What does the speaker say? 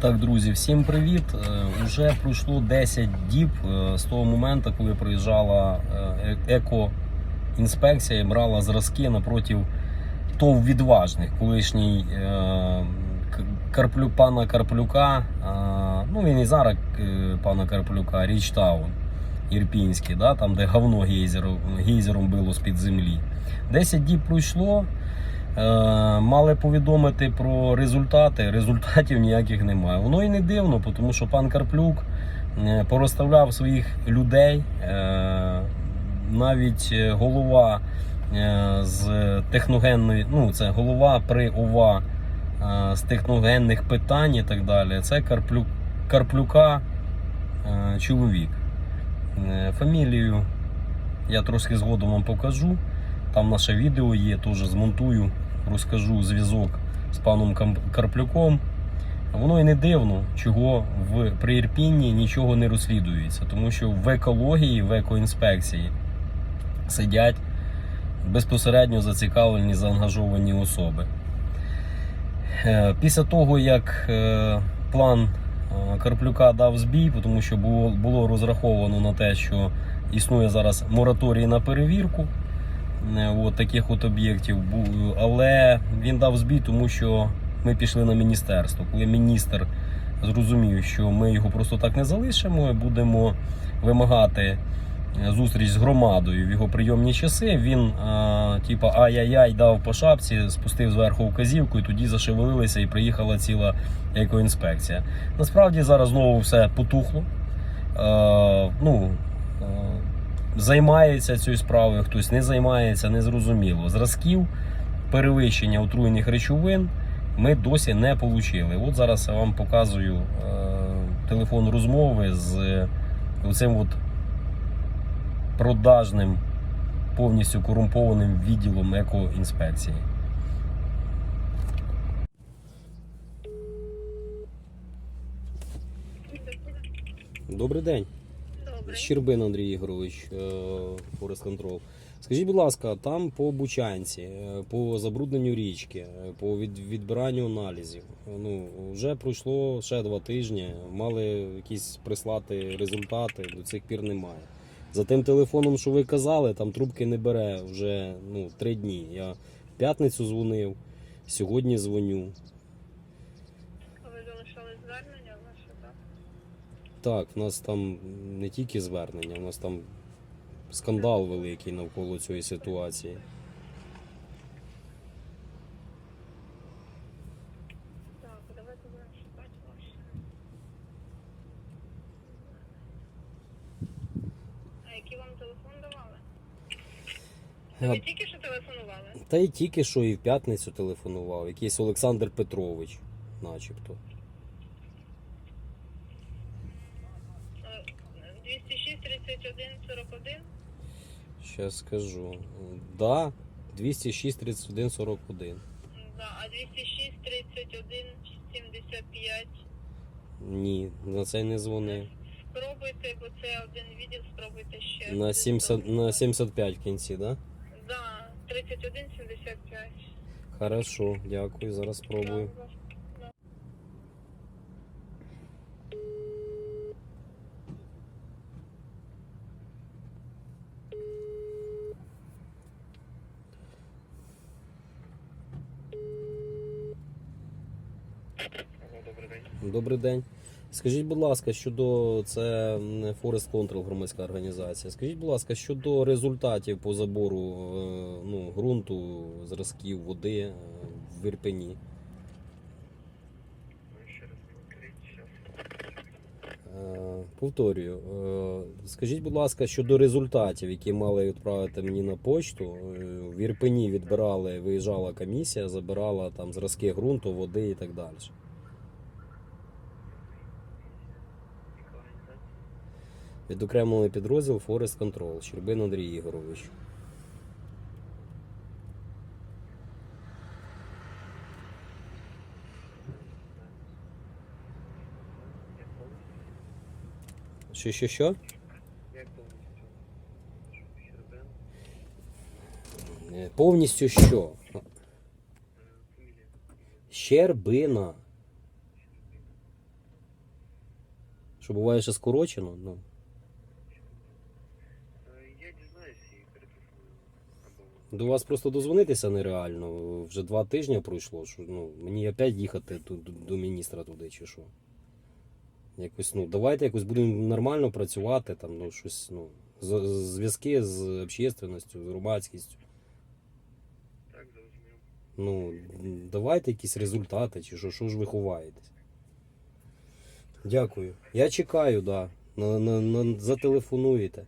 Так, друзі, всім привіт. Е, Уже пройшло 10 діб е, з того моменту, коли приїжджала е, екоінспекція і брала зразки напротив ТОВ відважних, колишній Карплю, пана Карплюка. Ну він і зараз пана Карплюка, Річтаун Ірпінський, да, там, де говно гейзером, гейзером било з-під землі. 10 діб пройшло. Е, мали повідомити про результати. Результатів ніяких немає. Воно і не дивно, тому що пан Карплюк е, порозставляв своїх людей. Е, навіть голова з техногенної, ну це голова при ОВА з техногенних питань і так далі. Це Карплюк, Карплюка чоловік. Фамілію я трошки згодом вам покажу. Там наше відео є, теж змонтую, розкажу зв'язок з паном Карплюком. Воно і не дивно, чого в при Ірпінні нічого не розслідується, тому що в екології, в екоінспекції сидять безпосередньо зацікавлені, заангажовані особи. Е, Після того, як е, план е, Карплюка дав збій, тому що було, розраховано на те, що існує зараз мораторій на перевірку от таких от об'єктів, але він дав збій, тому що ми пішли на міністерство. Коли міністр зрозумів, що ми його просто так не залишимо, і будемо вимагати е, зустріч з громадою в його прийомні часи. Він, а, типа, ай-яй-яй, дав по шапці, спустив зверху вказівку, і тоді зашевелилися і приїхала ціла екоінспекція. Насправді зараз знову все потухло. Е, ну, е, займається цією справою, хтось не займається, незрозуміло. Зразків перевищення отруєних речовин ми досі не отримали. От зараз я вам показую е, телефон розмови з цим от продажним, повністю корумпованим відділом екоінспекції. Добрий день. Добре. Щербин Андрій Ігорович, Форест Контрол. Скажіть, будь ласка, там по Бучанці, е, по забрудненню річки, е, по відбиранню аналізів. Ну, вже пройшло ще два тижні, мали якісь прислати результати, до цих пір немає. За тим телефоном, що ви казали, там трубки не бере вже ну, три дні. Я в п'ятницю дзвонив, сьогодні дзвоню. А ви залишали звернення? Так, в нас там не тільки звернення, у нас там скандал великий навколо цієї ситуації. Так, давайте будемо шукати ваше. А який вам телефон давали? Ви А, тільки що телефонували? Та й тільки що і в п'ятницю телефонував, якийсь Олександр Петрович, начебто. Е, 206 31 41? Щас скажу. Да, 206 31 41. Да, а 206 31 75. Ні, на це не дзвонив. Спробуйте, бо це один відділ, спробуйте ще. На 70, на 75 в кінці, да? Да, 31 75. Хорошо, дякую, зараз спробую. Добрий день. Скажіть, будь ласка, щодо це Forest Control громадська організація. Скажіть, будь ласка, щодо результатів по забору е, ну, ґрунту, зразків води е, в Ірпені. Е, Повторюю, скажіть, будь ласка, щодо результатів, які мали відправити мені на почту. В Ірпені відбирали, виїжджала комісія, забирала там зразки ґрунту, води і так далі. Яка організація? Відокремлений підрозділ Forest Control, Щербин Андрій Ігорович. Що, що, що? Е, Повністю що? Щербина. Що буває ще скорочено? Ну. Е, Я дізнаюсь і перетелефоную. Або До вас просто дозвонитися нереально. Вже два тижні пройшло. Що, ну, мені опять їхати до, до, до міністра туди чи що. Якось, ну, давайте якось будемо нормально працювати, там, ну, щось, ну, з- зв'язки з общественністю, з громадськістю. так зрозумів. Ну, давайте якісь результати, чи що, що ж ви ховаєтесь. Дякую. Я чекаю, да. На, на, на, зателефонуєте.